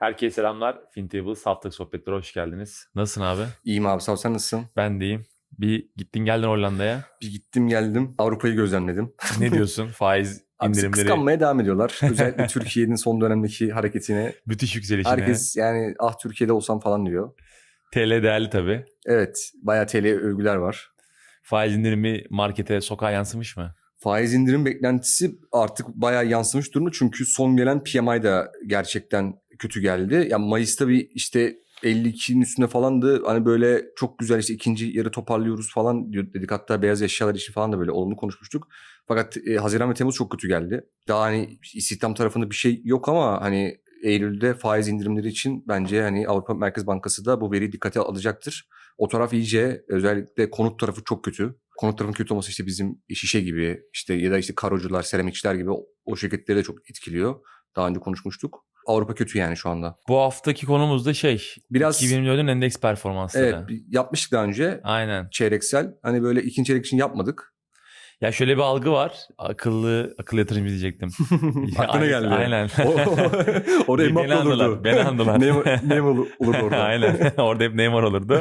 Herkese selamlar. FinTables haftalık sohbetlere hoş geldiniz. Nasılsın abi? İyiyim abi sağ ol sen nasılsın? Ben deyim. Bir gittin geldin Hollanda'ya. Bir gittim geldim Avrupa'yı gözlemledim. Ne diyorsun? Faiz Abi indirimleri, kıskanmaya devam ediyorlar. Özellikle Türkiye'nin son dönemdeki hareketine. müthiş yükselişine. Herkes yani ah Türkiye'de olsam falan diyor. TL değerli tabii. Evet bayağı TL övgüler var. Faiz indirimi markete, sokağa yansımış mı? Faiz indirim beklentisi artık bayağı yansımış durumda. Çünkü son gelen PMI da gerçekten kötü geldi. Yani Mayıs'ta bir işte 52'nin üstünde falandı. Hani böyle çok güzel işte ikinci yarı toparlıyoruz falan dedik. Hatta beyaz eşyalar için falan da böyle olumlu konuşmuştuk. Fakat e, Haziran ve Temmuz çok kötü geldi. Daha hani istihdam tarafında bir şey yok ama hani Eylül'de faiz indirimleri için bence hani Avrupa Merkez Bankası da bu veriyi dikkate alacaktır. O taraf iyice özellikle konut tarafı çok kötü. Konut tarafının kötü olması işte bizim şişe gibi işte ya da işte karocular, seramikçiler gibi o şirketleri de çok etkiliyor. Daha önce konuşmuştuk. Avrupa kötü yani şu anda. Bu haftaki konumuz da şey. Biraz 2024'ün endeks performansları. evet yapmıştık daha önce Aynen. çeyreksel. Hani böyle ikinci çeyrek için yapmadık. Ya şöyle bir algı var. Akıllı, akıllı yatırımcı diyecektim. Aklına geldi. Aynen. Orada Beni Mbappe olurdu. beni andılar. Neymar, Neymar olurdu orada. Aynen. Orada hep Neymar olurdu.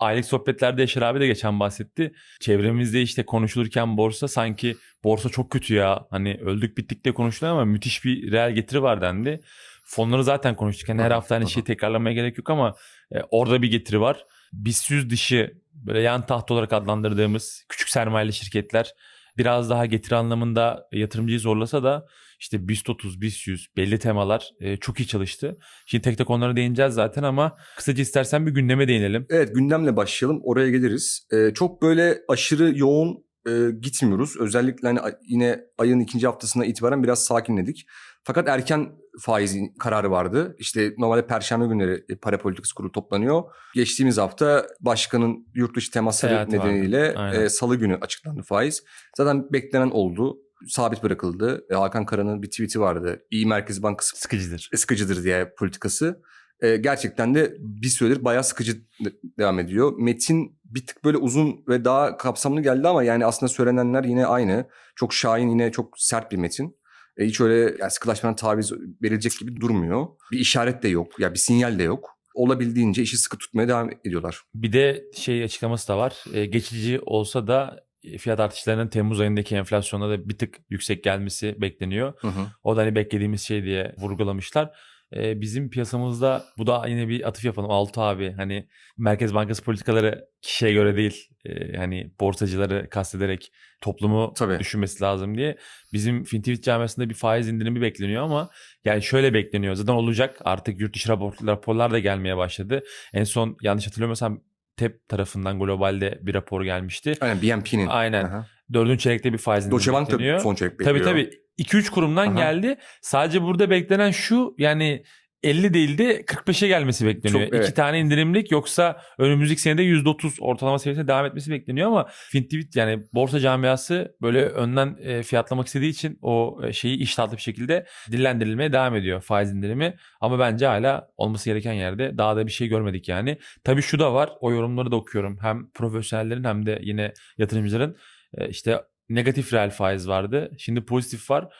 Aylık sohbetlerde Yaşar abi de geçen bahsetti. Çevremizde işte konuşulurken borsa sanki borsa çok kötü ya. Hani öldük bittik de konuşuluyor ama müthiş bir reel getiri var dendi. Fonları zaten konuştuk. Yani her hafta aynı şeyi tekrarlamaya gerek yok ama e, orada bir getiri var. BIST dışı böyle yan taht olarak adlandırdığımız küçük sermayeli şirketler biraz daha getiri anlamında yatırımcıyı zorlasa da işte BIST 30, BIST 100 belli temalar e, çok iyi çalıştı. Şimdi tek tek onlara değineceğiz zaten ama kısaca istersen bir gündeme değinelim. Evet gündemle başlayalım. Oraya geliriz. Ee, çok böyle aşırı yoğun e, gitmiyoruz. Özellikle hani yine ayın ikinci haftasına itibaren biraz sakinledik. Fakat erken faiz kararı vardı. İşte normalde perşembe günleri e, para politikası kurulu toplanıyor. Geçtiğimiz hafta başkanın yurt dışı temasları Seyahati vardı. nedeniyle e, salı günü açıklandı faiz. Zaten beklenen oldu. Sabit bırakıldı. E, Hakan Kara'nın bir tweet'i vardı. İyi Merkez Bankası Sıkıcıdır. sıkıcıdır diye politikası. Ee, gerçekten de bir süredir bayağı sıkıcı de- devam ediyor. Metin bir tık böyle uzun ve daha kapsamlı geldi ama yani aslında söylenenler yine aynı. Çok şahin yine çok sert bir metin. Ee, hiç öyle yani sıkılaşmadan taviz verilecek gibi durmuyor. Bir işaret de yok. Ya bir sinyal de yok. Olabildiğince işi sıkı tutmaya devam ediyorlar. Bir de şey açıklaması da var. E, geçici olsa da e, fiyat artışlarının Temmuz ayındaki enflasyonda da bir tık yüksek gelmesi bekleniyor. Hı hı. O da hani beklediğimiz şey diye vurgulamışlar. Ee, bizim piyasamızda bu da yine bir atıf yapalım. Altı abi hani Merkez Bankası politikaları kişiye göre değil. Ee, hani borsacıları kastederek toplumu Tabii. düşünmesi lazım diye. Bizim Fintwit camiasında bir faiz indirimi bekleniyor ama yani şöyle bekleniyor. Zaten olacak artık yurt dışı rapor, raporlar da gelmeye başladı. En son yanlış hatırlamıyorsam TEP tarafından globalde bir rapor gelmişti. Aynen BNP'nin. Aynen. Aha. Dördüncü çeyrekte bir faiz indirimi Deutsche Bank da bekleniyor. son çeyrek Tabii bekliyor. tabii. 2-3 kurumdan Aha. geldi. Sadece burada beklenen şu yani 50 değil de 45'e gelmesi bekleniyor. Çok, evet. İki tane indirimlik yoksa önümüzdeki senede %30 ortalama seviyesine devam etmesi bekleniyor ama Fintwit yani borsa camiası böyle önden e, fiyatlamak istediği için o e, şeyi iştahlı bir şekilde dillendirilmeye devam ediyor faiz indirimi. Ama bence hala olması gereken yerde daha da bir şey görmedik yani. Tabii şu da var o yorumları da okuyorum. Hem profesyonellerin hem de yine yatırımcıların e, işte negatif reel faiz vardı. Şimdi pozitif var.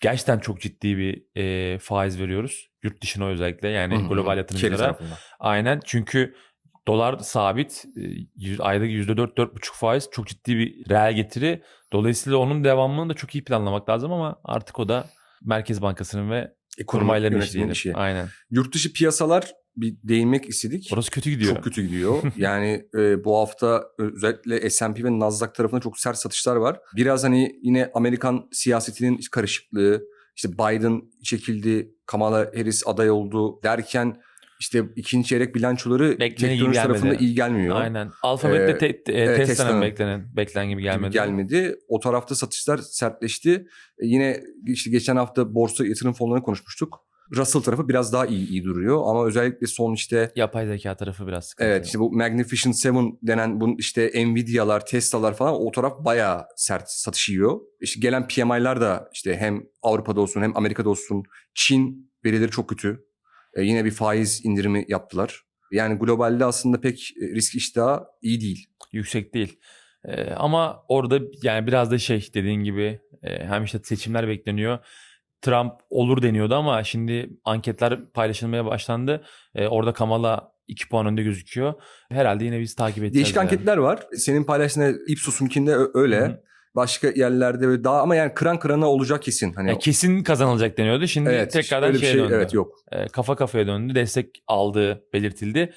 Gerçekten çok ciddi bir e, faiz veriyoruz. Yurt dışına özellikle yani Hı hı. global yatırımcılara. Aynen çünkü dolar sabit. e, Ayda %4-4,5 faiz çok ciddi bir reel getiri. Dolayısıyla onun devamını da çok iyi planlamak lazım ama artık o da Merkez Bankası'nın ve Ekonomi kurmayların işi. Aynen. Yurt dışı piyasalar bir değinmek istedik. Orası kötü gidiyor. Çok kötü gidiyor. yani e, bu hafta özellikle S&P ve Nasdaq tarafında çok sert satışlar var. Biraz hani yine Amerikan siyasetinin karışıklığı, işte Biden çekildi, Kamala Harris aday oldu derken işte ikinci çeyrek bilançoları teknoloji tarafında gelmedi. iyi gelmiyor. Aynen. Alfabet'te Ee, te- te- evet, Tesla'nın Tesla'nın. beklenen, beklenen gibi Gibi gelmedi. gelmedi. O tarafta satışlar sertleşti. E, yine işte geçen hafta borsa yatırım fonlarını konuşmuştuk. Russell tarafı biraz daha iyi, iyi duruyor ama özellikle son işte Yapay zeka tarafı biraz sıkıntı. Evet işte bu Magnificent Seven denen bu işte Nvidia'lar, Tesla'lar falan o taraf bayağı sert satış yiyor. İşte gelen PMI'lar da işte hem Avrupa'da olsun hem Amerika'da olsun Çin verileri çok kötü. E, yine bir faiz indirimi yaptılar. Yani globalde aslında pek e, risk iştahı iyi değil. yüksek değil. Ee, ama orada yani biraz da şey dediğin gibi e, hem işte seçimler bekleniyor. Trump olur deniyordu ama şimdi anketler paylaşılmaya başlandı. E, orada Kamala 2 puan önde gözüküyor. Herhalde yine biz takip edeceğiz. Değişik yani. anketler var. Senin paylaştığın Ipsos'unkinde öyle. Hı hı. Başka yerlerde böyle daha ama yani kıran kırana olacak kesin. Hani Ya kesin kazanılacak deniyordu. Şimdi evet, tekrardan şeye şey döndü. evet yok. E, kafa kafaya döndü. Destek aldığı belirtildi.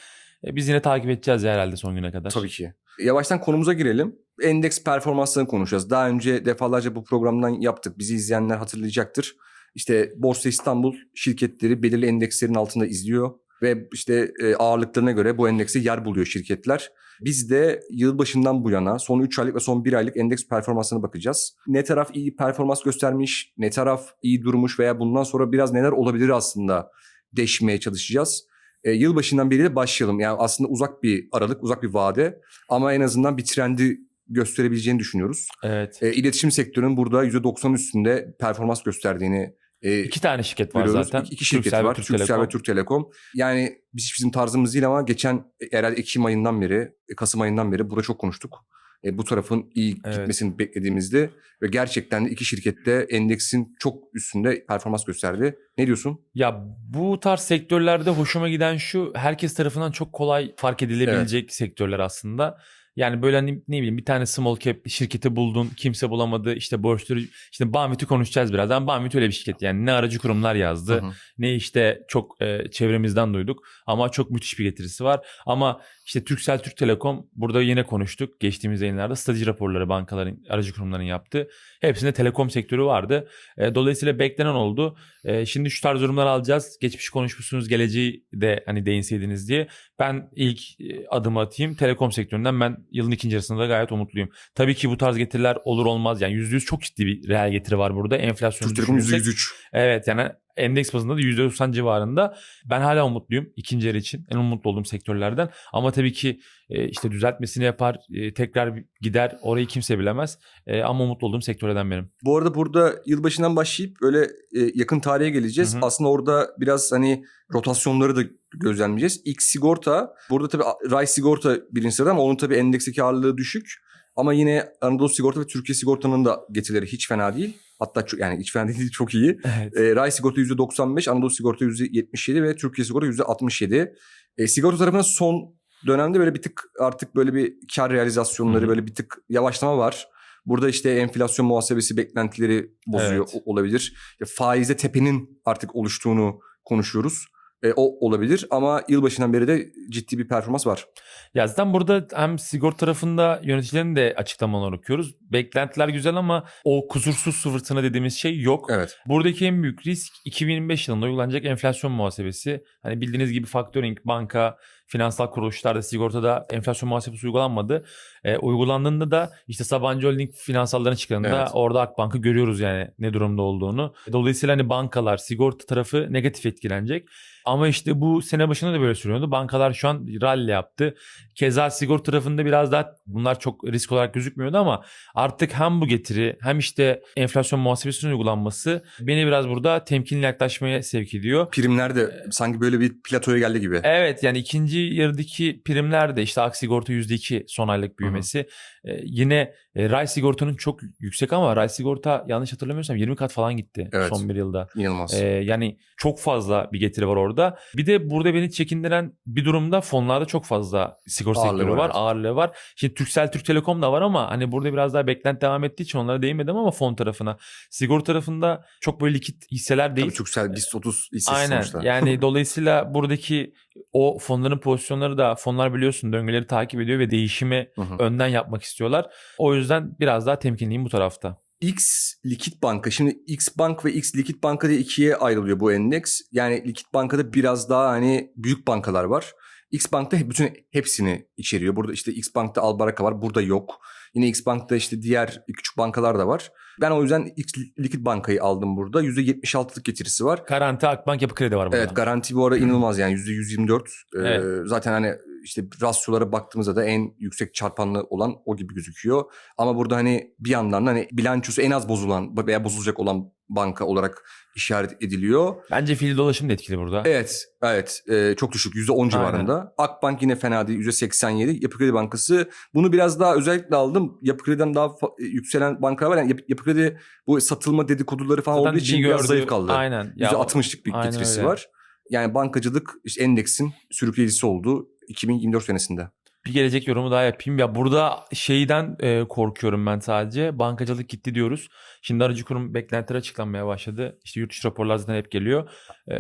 E, biz yine takip edeceğiz herhalde son güne kadar. Tabii ki. Yavaştan konumuza girelim. Endeks performanslarını konuşacağız. Daha önce defalarca bu programdan yaptık. Bizi izleyenler hatırlayacaktır. İşte Borsa İstanbul şirketleri belirli endekslerin altında izliyor ve işte e, ağırlıklarına göre bu endekse yer buluyor şirketler. Biz de yılbaşından bu yana son 3 aylık ve son 1 aylık endeks performansına bakacağız. Ne taraf iyi performans göstermiş, ne taraf iyi durmuş veya bundan sonra biraz neler olabilir aslında deşmeye çalışacağız. E, yılbaşından beri de başlayalım. Yani aslında uzak bir aralık, uzak bir vade ama en azından bir trendi gösterebileceğini düşünüyoruz. Evet. E, iletişim sektörünün burada %90 üstünde performans gösterdiğini e, İki tane şirket var görüyoruz. zaten. İki, iki şirket Turkcell ve var. Türk Telekom. ve Türk Telekom. Yani biz bizim tarzımız değil ama geçen e, herhalde Ekim ayından beri, e, Kasım ayından beri burada çok konuştuk. E, bu tarafın iyi Evet. gitmesini beklediğimizde ve gerçekten de iki şirkette endeksin çok üstünde performans gösterdi. Ne diyorsun? Ya bu tarz sektörlerde hoşuma giden şu herkes tarafından çok kolay fark edilebilecek sektörler aslında. Yani böyle hani ne bileyim bir tane small cap şirketi buldun kimse bulamadı işte borçları işte Bamüt'ü konuşacağız birazdan. Bamüt öyle bir şirket yani ne aracı kurumlar yazdı Hı hı. ne işte çok e, çevremizden duyduk ama çok müthiş bir getirisi var. Ama işte Turkcell Türk Telekom burada yine konuştuk geçtiğimiz yayınlarda strateji raporları bankaların aracı kurumların yaptı. Hepsinde telekom sektörü vardı. E, dolayısıyla beklenen oldu. E, şimdi şu tarz yorumlar alacağız. Geçmiş konuşmuşsunuz geleceği de hani değinseydiniz diye. Ben ilk e, adımı atayım. Telekom sektöründen ben yılın ikinci yarısında da gayet umutluyum. Tabii ki bu tarz getiriler olur olmaz. Yani %100 çok ciddi bir reel getiri var burada. Enflasyonu Türk düşünürsek- %103. Evet yani endeks bazında da %90 civarında. Ben hala umutluyum ikinci yarı için. En umutlu olduğum sektörlerden. Ama tabii ki e, işte düzeltmesini yapar, e, tekrar gider. Orayı kimse bilemez. Ama umutlu olduğum sektörlerden benim. Bu arada burada yılbaşından başlayıp öyle yakın tarihe geleceğiz. Hı hı. Aslında orada biraz hani rotasyonları da gözlemleyeceğiz. İlk sigorta, burada tabii Ray sigorta birinci sırada ama onun tabii endeksteki ağırlığı düşük. Ama yine Anadolu Sigorta ve Türkiye Sigorta'nın da getirileri hiç fena değil. Hatta çok, yani hiç fena değil, çok iyi. Evet. E, Ray Sigorta %95, Anadolu Sigorta %77 ve Türkiye Sigorta %67. E, sigorta tarafında son dönemde böyle bir tık artık böyle bir kar realizasyonları Hı hı. böyle bir tık yavaşlama var. Burada işte enflasyon muhasebesi beklentileri bozuyor Evet. olabilir. Faizde tepenin artık oluştuğunu konuşuyoruz. E, o olabilir ama yılbaşından beri de ciddi bir performans var. Ya zaten burada hem sigorta tarafında yöneticilerin de açıklamalarını okuyoruz. Beklentiler güzel ama o kusursuz fırtına dediğimiz şey yok. Evet. Buradaki en büyük risk 2025 yılında uygulanacak enflasyon muhasebesi. Hani bildiğiniz gibi factoring, banka, finansal kuruluşlarda sigortada enflasyon muhasebesi uygulanmadı. E, uygulandığında da işte Sabancı Holding finansalların çıkardığında Evet. orada Akbank'ı görüyoruz yani ne durumda olduğunu. Dolayısıyla hani bankalar, sigorta tarafı negatif etkilenecek. Ama işte bu sene başında da böyle sürüyordu. Bankalar şu an rally yaptı. Keza sigorta tarafında biraz daha bunlar çok risk olarak gözükmüyordu ama artık hem bu getiri hem işte enflasyon muhasebesinin uygulanması beni biraz burada temkinli yaklaşmaya sevk ediyor. Primler de sanki böyle bir platoya geldi gibi. Evet yani ikinci yarıdaki primler de işte Ak Sigorta %2 son aylık büyümesi. Ee, yine e, Ray Sigorta'nın çok yüksek ama Ray Sigorta yanlış hatırlamıyorsam 20 kat falan gitti Evet. son bir yılda. İnanılmaz. Ee, yani çok fazla bir getiri var orada. Bir de burada beni çekindiren bir durumda fonlarda çok fazla sigorta Ağırlığı sektörü var, var, ağırlığı var. Şimdi Turkcell, Türk Telekom da var ama hani burada biraz daha beklenti devam ettiği için onlara değinmedim ama fon tarafına. Sigorta tarafında çok böyle likit hisseler değil. Tabii Türksel BIST 30 hissesi Aynen. sonuçta. Yani dolayısıyla buradaki o fonların pozisyonları da fonlar biliyorsun döngüleri takip ediyor ve değişimi Hı hı. önden yapmak istiyorlar. O yüzden biraz daha temkinliyim bu tarafta. X Likit Banka. Şimdi X Bank ve X Likit Banka diye ikiye ayrılıyor bu endeks. Yani Likit Banka'da biraz daha hani büyük bankalar var. X Bank'ta bütün hepsini içeriyor. Burada işte X Bank'ta Albaraka var. Burada yok. Yine X Bank'ta işte diğer küçük bankalar da var. Ben o yüzden X Likit Banka'yı aldım burada. %76'lık getirisi var. Garanti Akbank Yapı Kredi var burada. Evet garanti bu ara inanılmaz yani %124. Ee, Evet. Zaten hani işte rasyolara baktığımızda da en yüksek çarpanlı olan o gibi gözüküyor. Ama burada hani bir yandan da hani bilançosu en az bozulan veya bozulacak olan banka olarak işaret ediliyor. Bence fiil dolaşım da etkili burada. Evet, evet. Ee, çok düşük. %10 civarında. Akbank yine fena değil. %87. Yapı Kredi Bankası. Bunu biraz daha özellikle aldım. Yapı Kredi'den daha yükselen bankalar var. Yani Yapı, Kredi bu satılma dedikoduları falan Zaten olduğu için bir biraz zayıf kaldı. Aynen. Ya, %60'lık bir aynen getirisi öyle. var. Yani bankacılık işte endeksin sürükleyicisi oldu 2024 senesinde. bir gelecek yorumu daha yapayım. Ya burada şeyden e, korkuyorum ben sadece. Bankacılık gitti diyoruz. Şimdi aracı kurum beklentileri açıklanmaya başladı. İşte yurt dışı raporlar zaten hep geliyor. E,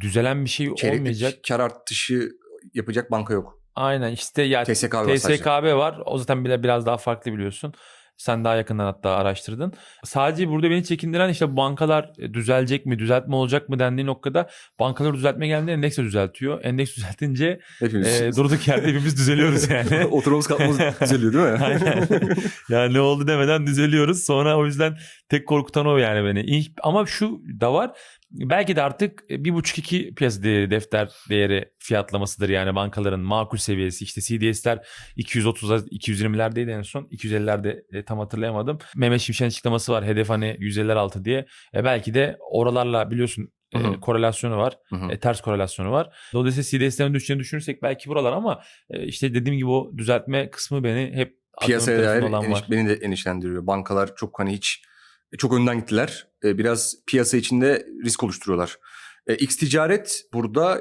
düzelen bir şey Çeyreklik olmayacak. kar artışı yapacak banka yok. Aynen işte ya TSKB. TSKB var. O zaten bile biraz daha farklı biliyorsun. Sen daha yakından hatta araştırdın. Sadece burada beni çekindiren işte bankalar e, düzelecek mi, düzeltme olacak mı dendiği noktada bankaları düzeltme geldiğinde endeks de düzeltiyor. Endeks düzeltince Hepimiz. e, durduk yerde hepimiz düzeliyoruz yani. Oturmamız kalkmamız düzeliyor değil mi? Aynen. yani ne oldu demeden düzeliyoruz. Sonra o yüzden tek korkutan o yani beni. Ama şu da var. Belki de artık bir buçuk iki piyasa değeri, defter değeri fiyatlamasıdır yani bankaların makul seviyesi. İşte CDS'ler 230'lar 220'lerdeydi en son. 250'lerde e, tam hatırlayamadım. Mehmet Şimşek'in açıklaması var. Hedef hani 150'ler altı diye. E, belki de oralarla biliyorsun e, Hı hı. korelasyonu var. Hı hı. E, ters korelasyonu var. Dolayısıyla CDS'lerin düşeceğini düşünürsek belki buralar ama e, işte dediğim gibi o düzeltme kısmı beni hep Piyasaya dair eniş- var. beni de endişelendiriyor. Bankalar çok hani hiç çok önden gittiler. Ee, Biraz piyasa içinde risk oluşturuyorlar. Ee, X ticaret burada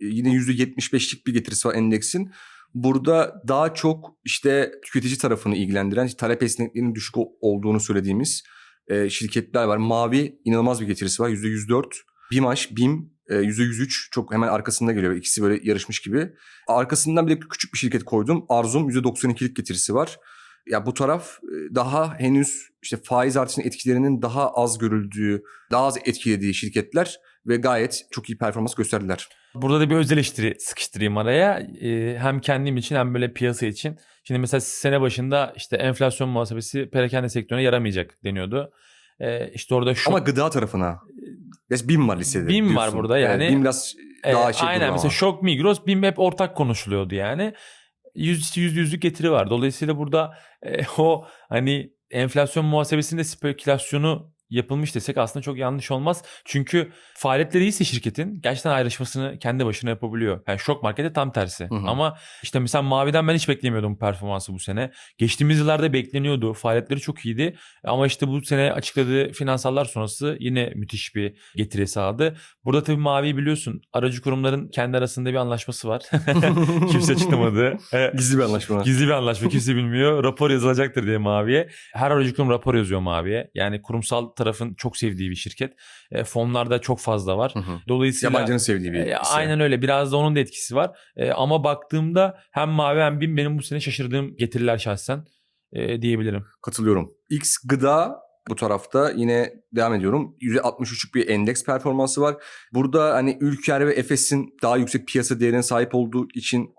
e, yine %75'lik bir getirisi var endeksin. Burada daha çok işte tüketici tarafını ilgilendiren talep esnekliğinin düşük olduğunu söylediğimiz e, şirketler var. Mavi inanılmaz bir getirisi var %104. Bimaş, BİM e, %103 çok hemen arkasında geliyor. İkisi böyle yarışmış gibi. Arkasından bir de küçük bir şirket koydum. Arzum %92'lik getirisi var. Ya bu taraf e, daha henüz işte faiz artışının etkilerinin daha az görüldüğü, daha az etkilediği şirketler ve gayet çok iyi performans gösterdiler. Burada da bir öz eleştiri sıkıştırayım araya. Ee, hem kendim için hem böyle piyasa için. Şimdi mesela sene başında işte enflasyon muhasebesi perakende sektörüne yaramayacak deniyordu. Ee, işte orada şu Ama gıda tarafına. Biraz BİM var listede. BİM var burada yani. Evet, BİM biraz daha şey aynen durur ama. mesela Şok Migros BİM hep ortak konuşuluyordu yani. Yüz, yüz yüzlük getiri var. Dolayısıyla burada e, o hani enflasyon muhasebesinde spekülasyonu yapılmış desek aslında çok yanlış olmaz. Çünkü faaliyetleri iyiyse şirketin gerçekten ayrışmasını kendi başına yapabiliyor. Yani şok markete tam tersi. Hı hı. Ama işte mesela Mavi'den ben hiç beklemiyordum bu performansı bu sene. Geçtiğimiz yıllarda bekleniyordu. Faaliyetleri çok iyiydi. Ama işte bu sene açıkladığı finansallar sonrası yine müthiş bir getiri sağladı. Burada tabii Mavi biliyorsun aracı kurumların kendi arasında bir anlaşması var. Kimse açıklamadı. E, Gizli bir anlaşma. Gizli bir anlaşma kimse bilmiyor. Rapor yazılacaktır diye Mavi'ye. Her aracı kurum rapor yazıyor Mavi'ye. Yani kurumsal tarafın çok sevdiği bir şirket. E, fonlarda çok fazla var. Hı hı. Dolayısıyla Yabancının sevdiği bir e, aynen öyle. Biraz da onun da etkisi var. E, ama baktığımda hem Mavi hem BİM benim bu sene şaşırdığım getiriler şahsen e, diyebilirim. Katılıyorum. X gıda bu tarafta yine devam ediyorum. %63'lük bir endeks performansı var. Burada hani Ülker ve Efes'in daha yüksek piyasa değerine sahip olduğu için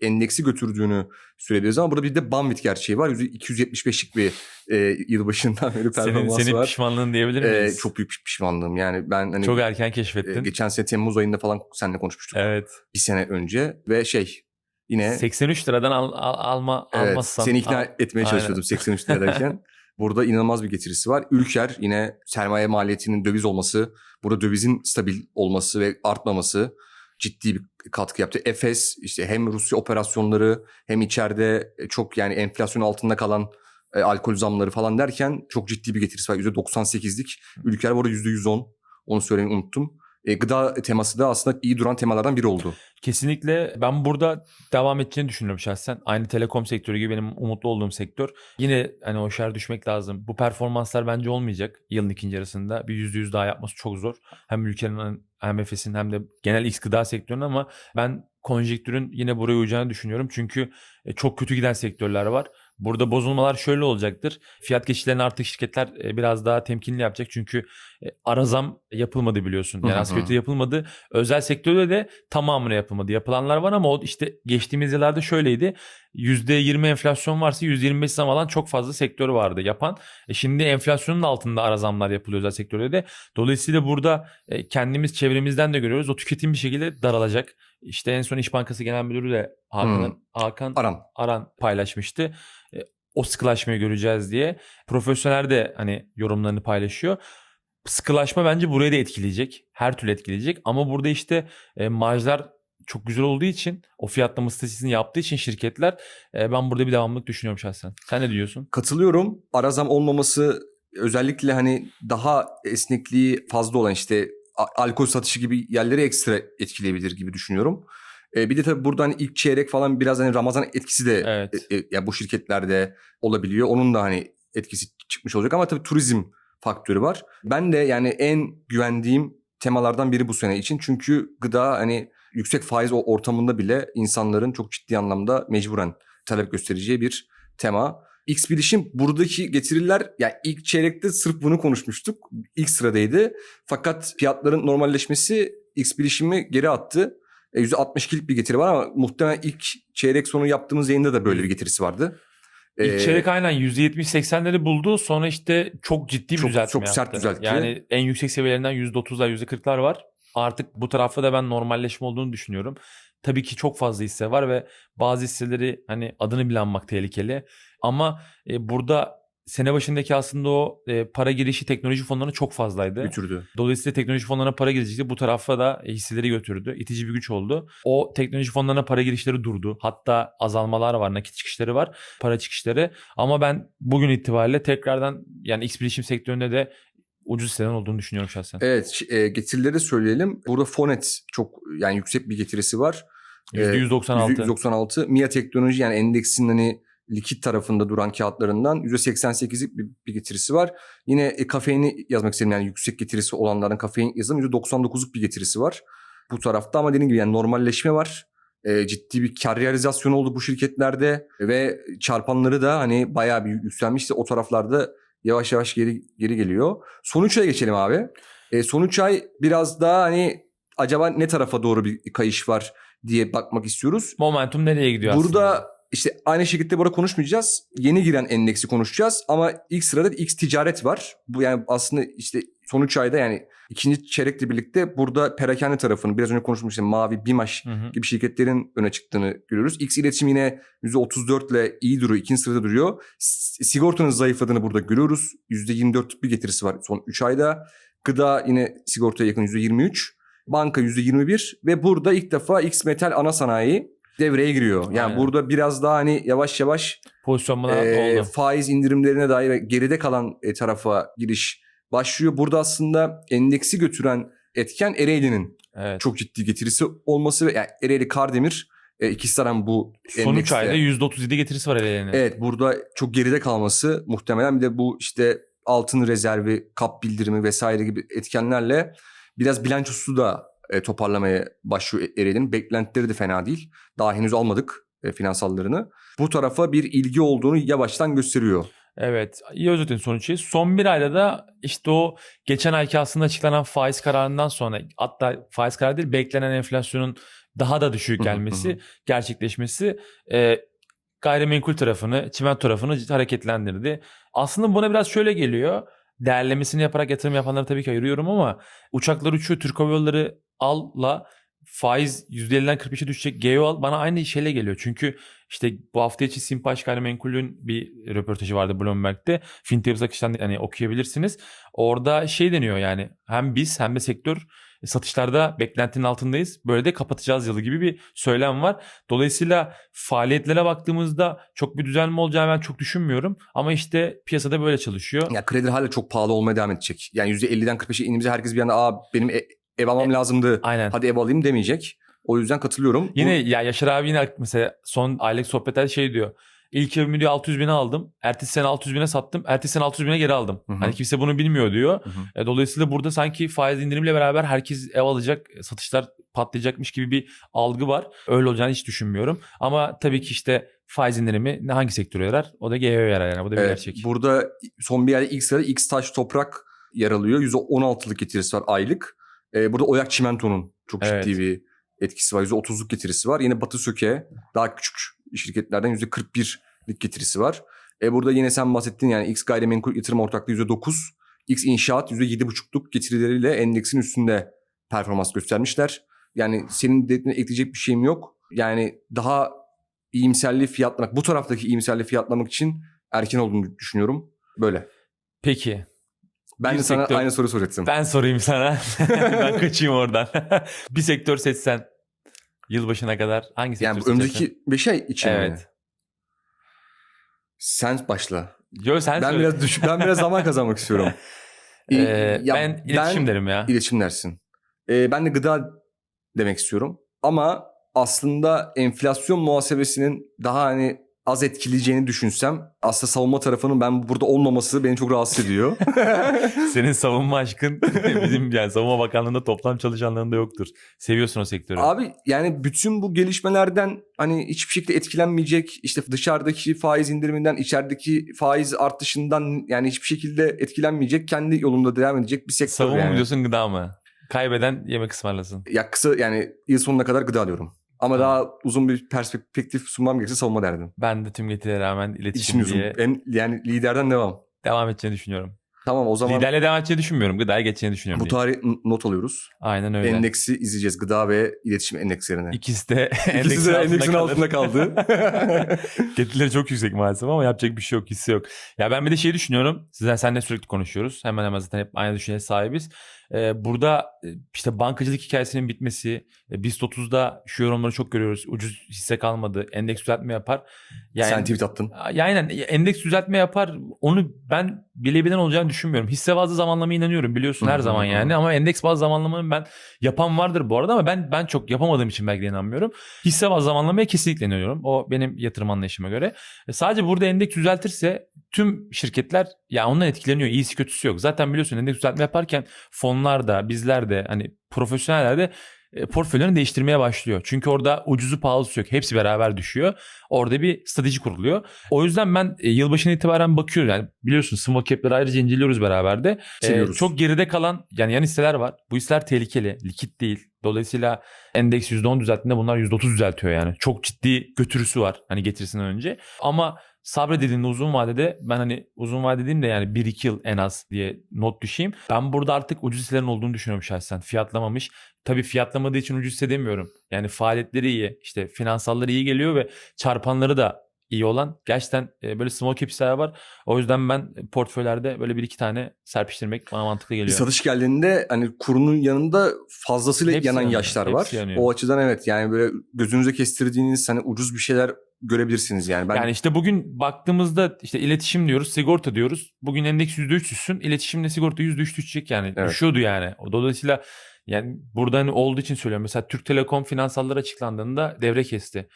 endeksi götürdüğünü söyleyebiliriz ama burada bir de Banvit gerçeği var. %275'lik bir e, yılbaşından beri Senin, performansı senin var. pişmanlığın diyebilir E, miyiz? çok büyük pişmanlığım. Yani ben hani Çok erken e, keşfettin. geçen sene Temmuz ayında falan seninle konuşmuştuk. evet. Bir sene önce ve şey yine 83 liradan al, al- alma Evet, almazsan. seni ikna al- etmeye Aynen. çalışıyordum 83 liradayken. Burada inanılmaz bir getirisi var. Ülker yine sermaye maliyetinin döviz olması, burada dövizin stabil olması ve artmaması ciddi bir katkı yaptı. Efes işte hem Rusya operasyonları hem içeride çok yani enflasyon altında kalan e, alkol zamları falan derken çok ciddi bir getirisi var. %98'lik. Ülker bu arada %110. Onu söylemeyi unuttum. E, gıda teması da aslında iyi duran temalardan biri oldu. Kesinlikle ben burada devam edeceğini düşünüyorum şahsen. Aynı telekom sektörü gibi benim umutlu olduğum sektör. Yine hani o şer düşmek lazım. Bu performanslar bence olmayacak yılın ikinci yarısında. Bir yüzde yüz daha yapması çok zor. Hem ülkenin hem Efes'in hem de genel X gıda sektörünün ama ben konjektürün yine buraya uyacağını düşünüyorum. Çünkü e, çok kötü giden sektörler var. Burada bozulmalar şöyle olacaktır. Fiyat geçişlerini artık şirketler e, biraz daha temkinli yapacak. Çünkü e, ara zam yapılmadı biliyorsun. Yani asgari ücrete yapılmadı. Özel sektörde de tamamına yapılmadı. Yapılanlar var ama o işte geçtiğimiz yıllarda şöyleydi. %20 enflasyon varsa %25 zam alan çok fazla sektör vardı yapan. E şimdi enflasyonun altında ara zamlar yapılıyor özel sektörde de. Dolayısıyla burada e, kendimiz çevremizden de görüyoruz. O tüketim bir şekilde daralacak. İşte en son İş Bankası Genel Müdürü de Hakan, Hakan Aran. Aran paylaşmıştı. E, o sıkılaşmayı göreceğiz diye. Profesyoneller de hani yorumlarını paylaşıyor. Sıkılaşma bence burayı da etkileyecek. Her türlü etkileyecek. Ama burada işte e, marjlar çok güzel olduğu için o fiyatlama stratejisini yaptığı için şirketler e, ben burada bir devamlılık düşünüyorum şahsen. Sen ne diyorsun? Katılıyorum. Ara zam olmaması özellikle hani daha esnekliği fazla olan işte alkol satışı gibi yerleri ekstra etkileyebilir gibi düşünüyorum. E, bir de tabii burada hani ilk çeyrek falan biraz hani Ramazan etkisi de Evet. e, e, ya bu şirketlerde olabiliyor. Onun da hani etkisi çıkmış olacak ama tabii turizm faktörü var. Ben de yani en güvendiğim temalardan biri bu sene için. Çünkü gıda hani yüksek faiz ortamında bile insanların çok ciddi anlamda mecburen talep göstereceği bir tema. X bilişim buradaki getiriler yani ilk çeyrekte sırf bunu konuşmuştuk. İlk sıradaydı. Fakat fiyatların normalleşmesi X bilişimi geri attı. E, %62'lik bir getiri var ama muhtemelen ilk çeyrek sonu yaptığımız yayında da böyle bir getirisi vardı. İlk Ee, çeyrek aynen %70-80'leri buldu. Sonra işte çok ciddi bir Çok- düzeltme çok sert yaptı. düzeltti. Yani en yüksek seviyelerinden %30'lar %40'lar var. Artık bu tarafta da ben normalleşme olduğunu düşünüyorum. Tabii ki çok fazla hisse var ve bazı hisseleri hani adını bile anmak tehlikeli. Ama e, burada sene başındaki aslında o e, para girişi teknoloji fonlarına çok fazlaydı. götürdü. Dolayısıyla teknoloji fonlarına para girecekti. Bu tarafa da hisseleri götürdü. İtici bir güç oldu. O teknoloji fonlarına para girişleri durdu. Hatta azalmalar var, nakit çıkışları var, para çıkışları. Ama ben bugün itibariyle tekrardan yani X bilişim sektöründe de ucuz hisseden olduğunu düşünüyorum şahsen. Evet e, getirileri söyleyelim. Burada Fonet çok yani yüksek bir getirisi var. %196. %196. MIA Teknoloji yani endeksin hani likit tarafında duran kağıtlarından %88'lik bir, bir getirisi var. Yine e, kafeini yazmak istedim yani yüksek getirisi olanların kafein yazalım %99'luk bir getirisi var. Bu tarafta ama dediğim gibi yani normalleşme var. E, ciddi bir kar realizasyonu oldu bu şirketlerde ve çarpanları da hani bayağı bir yükselmişti. O taraflarda yavaş yavaş geri geri geliyor. Son 3 aya geçelim abi. E, son 3 ay biraz daha hani acaba ne tarafa doğru bir kayış var diye bakmak istiyoruz. Momentum nereye gidiyor Burada aslında? İşte aynı şekilde burada konuşmayacağız. Yeni giren endeksi konuşacağız ama ilk sırada X ticaret var. Bu yani aslında işte son 3 ayda yani ikinci çeyrekle birlikte burada perakende tarafını biraz önce konuşmuştum. Mavi, Bimaş Hı hı. gibi şirketlerin öne çıktığını görüyoruz. X iletişim yine %34 ile iyi duruyor. ikinci sırada duruyor. Sigortanın zayıfladığını burada görüyoruz. %24 bir getirisi var son 3 ayda. Gıda yine sigortaya yakın %23. Banka %21 ve burada ilk defa X Metal ana sanayi devreye giriyor. Yani Aynen. burada biraz daha hani yavaş yavaş Pozisyonlar e, oldu. faiz indirimlerine dair ve geride kalan e, tarafa giriş başlıyor. Burada aslında endeksi götüren etken Ereğli'nin Evet. çok ciddi getirisi olması ve yani Ereğli Kardemir e, ikisi zaten bu Son 3 endekste. ayda %37 getirisi var ellerine. Evet burada çok geride kalması muhtemelen bir de bu işte altın rezervi, kap bildirimi vesaire gibi etkenlerle biraz bilançosu da e, toparlamaya başlıyor Ereğli'nin. Beklentileri de fena değil. Daha henüz almadık e, finansallarını. Bu tarafa bir ilgi olduğunu yavaştan gösteriyor. Evet. iyi özetledin sonuçta. Son bir ayda da işte o geçen ayki aslında açıklanan faiz kararından sonra hatta faiz kararı değil beklenen enflasyonun daha da düşük gelmesi, gerçekleşmesi e, gayrimenkul tarafını, çimento tarafını hareketlendirdi. Aslında buna biraz şöyle geliyor. Değerlemesini yaparak yatırım yapanları tabii ki ayırıyorum ama uçaklar uçuyor, Türk Hava Yolları al'la faiz %50'den 45'e düşecek GEO al bana aynı şeyle geliyor. Çünkü işte bu hafta içi Simpaş Gayrimenkul'ün bir röportajı vardı Bloomberg'de. Fintex akıştan hani okuyabilirsiniz. Orada şey deniyor yani hem biz hem de sektör satışlarda beklentinin altındayız. Böyle de kapatacağız yılı gibi bir söylem var. Dolayısıyla faaliyetlere baktığımızda çok bir düzelme olacağını ben çok düşünmüyorum. Ama işte piyasada böyle çalışıyor. Ya kredi hala çok pahalı olmaya devam edecek. Yani %50'den 45'e indiğimizde herkes bir anda Aa, benim e- ev almam lazımdı. Aynen. Hadi ev alayım demeyecek. O yüzden katılıyorum. Bu- Yine ya Yaşar abi yine mesela son aylık sohbetlerde şey diyor. İlk evimi diyor 600 bine aldım. Ertesi sene 600 bine sattım. Ertesi sene 600 bine geri aldım. Hı hı. Hani kimse bunu bilmiyor diyor. Hı hı. E, dolayısıyla burada sanki faiz indirimle beraber herkes ev alacak, satışlar patlayacakmış gibi bir algı var. Öyle olacağını hiç düşünmüyorum. Ama tabii ki işte faiz indirimi ne hangi sektöre yarar? O da GEO'ya yarar yani. Bu da bir Evet, gerçek. Burada son bir yerde ilk sırada X Taş Toprak yer alıyor. %16'lık getirisi var aylık. Ee, burada Oyak Çimento'nun çok Evet. ciddi bir etkisi var. %30'luk getirisi var. Yine Batı Söke daha küçük şirketlerden %41'lik getirisi var. E burada yine sen bahsettin yani X Gayrimenkul Yatırım Ortaklığı %9, X İnşaat %7,5'luk getirileriyle endeksin üstünde performans göstermişler. Yani senin dediğine ekleyecek bir şeyim yok. Yani daha iyimserli fiyatlamak, bu taraftaki iyimserli fiyatlamak için erken olduğunu düşünüyorum. Böyle. Peki. Ben Bir de sana sektör- aynı soru soracaktım. Ben sorayım sana. ben kaçayım oradan. bir sektör seçsen yılbaşına kadar hangi sektör yani seçersin? önümüzdeki 5 ay için mi? Evet. Sen başla. Yo sen Ben söyle. biraz düş ben biraz zaman kazanmak istiyorum. Ee, Ya ben iletişim derim ya. İletişim dersin. Ee, ben de gıda demek istiyorum. Ama aslında enflasyon muhasebesinin daha hani az etkileyeceğini düşünsem aslında savunma tarafının ben burada olmaması beni çok rahatsız ediyor. Senin savunma aşkın bizim yani savunma bakanlığında toplam çalışanlarında yoktur. Seviyorsun o sektörü. Abi yani bütün bu gelişmelerden hani hiçbir şekilde etkilenmeyecek işte dışarıdaki faiz indiriminden içerideki faiz artışından yani hiçbir şekilde etkilenmeyecek kendi yolunda devam edecek bir sektör savunma yani. diyorsun gıda mı? Kaybeden yemek ısmarlasın. Ya kısa yani yıl sonuna kadar gıda diyorum. Ama Tamam. daha uzun bir perspektif sunmam gerekirse savunma derdim. Ben de tüm getirilere rağmen iletişim İletişim diye uzun. Hem yani liderden devam. devam edeceğini düşünüyorum. Tamam o zaman Liderle devam edeceğini düşünmüyorum. Gıdaya geçeceğini düşünüyorum. bu tarih not alıyoruz. Aynen öyle. Endeksi izleyeceğiz. Gıda ve iletişim endekslerini. İkisi de İkisi de endeksin altında kaldı. Getirileri çok yüksek maalesef ama yapacak bir şey yok, hissi yok. Ya ben bir de şey düşünüyorum. Sizden seninle sürekli konuşuyoruz. Hemen hemen zaten hep aynı düşünceye sahibiz. Ee, burada e, işte bankacılık hikayesinin bitmesi, e, BIST 30'da şu yorumları çok görüyoruz. Ucuz hisse kalmadı, endeks düzeltme yapar. Yani, Sen tweet attın. ya aynen endeks düzeltme yapar. Onu ben bilebilen olacağını düşünmüyorum. Hisse bazlı zamanlamaya inanıyorum biliyorsun her zaman yani. Ama endeks bazlı zamanlamanın ben yapan vardır bu arada ama ben ben çok yapamadığım için belki de inanmıyorum. Hisse bazlı zamanlamaya kesinlikle inanıyorum. O benim yatırım anlayışıma göre. E, sadece burada endeks düzeltirse tüm şirketler ya ondan etkileniyor. İyisi kötüsü yok. Zaten biliyorsun endeks düzeltme yaparken fonlar da bizler de hani profesyoneller de e, portföylerini değiştirmeye başlıyor. Çünkü orada ucuzu pahalısı yok. Hepsi beraber düşüyor. Orada bir strateji kuruluyor. O yüzden ben e, yılbaşına itibaren bakıyorum. Yani biliyorsun small cap'leri ayrıca inceliyoruz beraber de. E, Seviyoruz. çok geride kalan yani yan hisseler var. Bu hisseler tehlikeli. Likit değil. Dolayısıyla endeks %10 düzelttiğinde bunlar %30 düzeltiyor yani. Çok ciddi götürüsü var hani getirisinden önce. Ama sabredildiğinde uzun vadede ben hani uzun vade de yani 1-2 yıl en az diye not düşeyim. Ben burada artık ucuz hisselerin olduğunu düşünüyorum şahsen. Fiyatlamamış. Tabii fiyatlamadığı için ucuz hisse demiyorum. Yani faaliyetleri iyi, işte finansalları iyi geliyor ve çarpanları da iyi olan gerçekten e, böyle small cap hisseler var. O yüzden ben portföylerde böyle bir iki tane serpiştirmek bana mantıklı Bir geliyor. satış geldiğinde hani kurunun yanında fazlasıyla Hepsi yanan yanıyor, yaşlar var. yanıyor. O açıdan evet yani böyle gözünüze kestirdiğiniz hani ucuz bir şeyler görebilirsiniz yani. Ben Yani işte bugün baktığımızda işte iletişim diyoruz, sigorta diyoruz. Bugün endeks %3 düşsün, iletişimle sigorta %3 düşecek yani. Evet. Düşüyordu yani. O Dolayısıyla yani burada hani olduğu için söylüyorum. Mesela Türk Telekom finansalları açıklandığında devre kesti.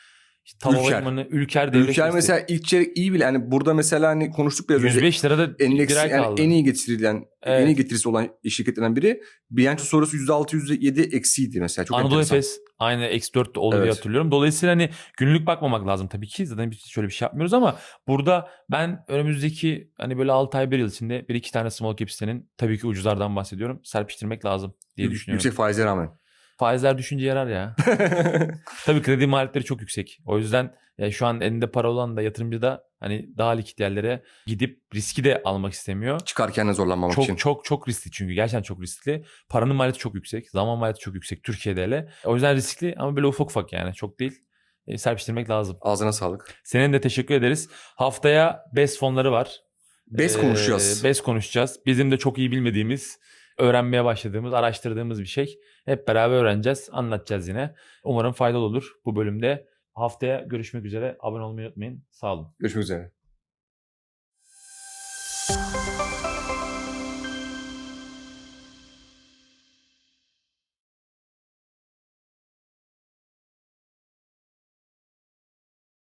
İşte Tav Ülker. Havalimanı, Ülker devre Ülker mesela ilk çeyrek iyi bile yani burada mesela hani konuştuk biraz önce 105 lirada endeks bir ay yani kaldı. en iyi getirilen Evet. en iyi getirisi olan şirketlerden biri. Bilanço sonrası %6 %7 eksiydi mesela. Çok Anadolu enteresan. Efes aynı eksi 4 oldu diye Evet. hatırlıyorum. Dolayısıyla hani günlük bakmamak lazım tabii ki. Zaten biz şöyle bir şey yapmıyoruz ama burada ben önümüzdeki hani böyle 6 ay 1 yıl içinde bir iki tane small cap hissenin tabii ki ucuzlardan bahsediyorum. Serpiştirmek lazım diye düşünüyorum. Yüksek faize rağmen. Faizler düşünce yarar ya. tabii kredi maliyetleri çok yüksek. O yüzden ya şu an elinde para olan da yatırımcı da hani daha likit yerlere gidip riski de almak istemiyor. Çıkarken de zorlanmamak Çok için. çok çok riskli çünkü gerçekten çok riskli. Paranın maliyeti çok yüksek. Zaman maliyeti çok yüksek Türkiye'de hele. O yüzden riskli ama böyle ufak ufak yani çok değil. E, serpiştirmek lazım. Ağzına sağlık. Senin de teşekkür ederiz. Haftaya BES fonları var. BES Ee, konuşacağız. BES konuşacağız. Bizim de çok iyi bilmediğimiz, öğrenmeye başladığımız, araştırdığımız bir şey. Hep beraber öğreneceğiz, anlatacağız yine. Umarım faydalı olur bu bölümde. Haftaya görüşmek üzere. Abone olmayı unutmayın. Sağ olun. Görüşmek üzere.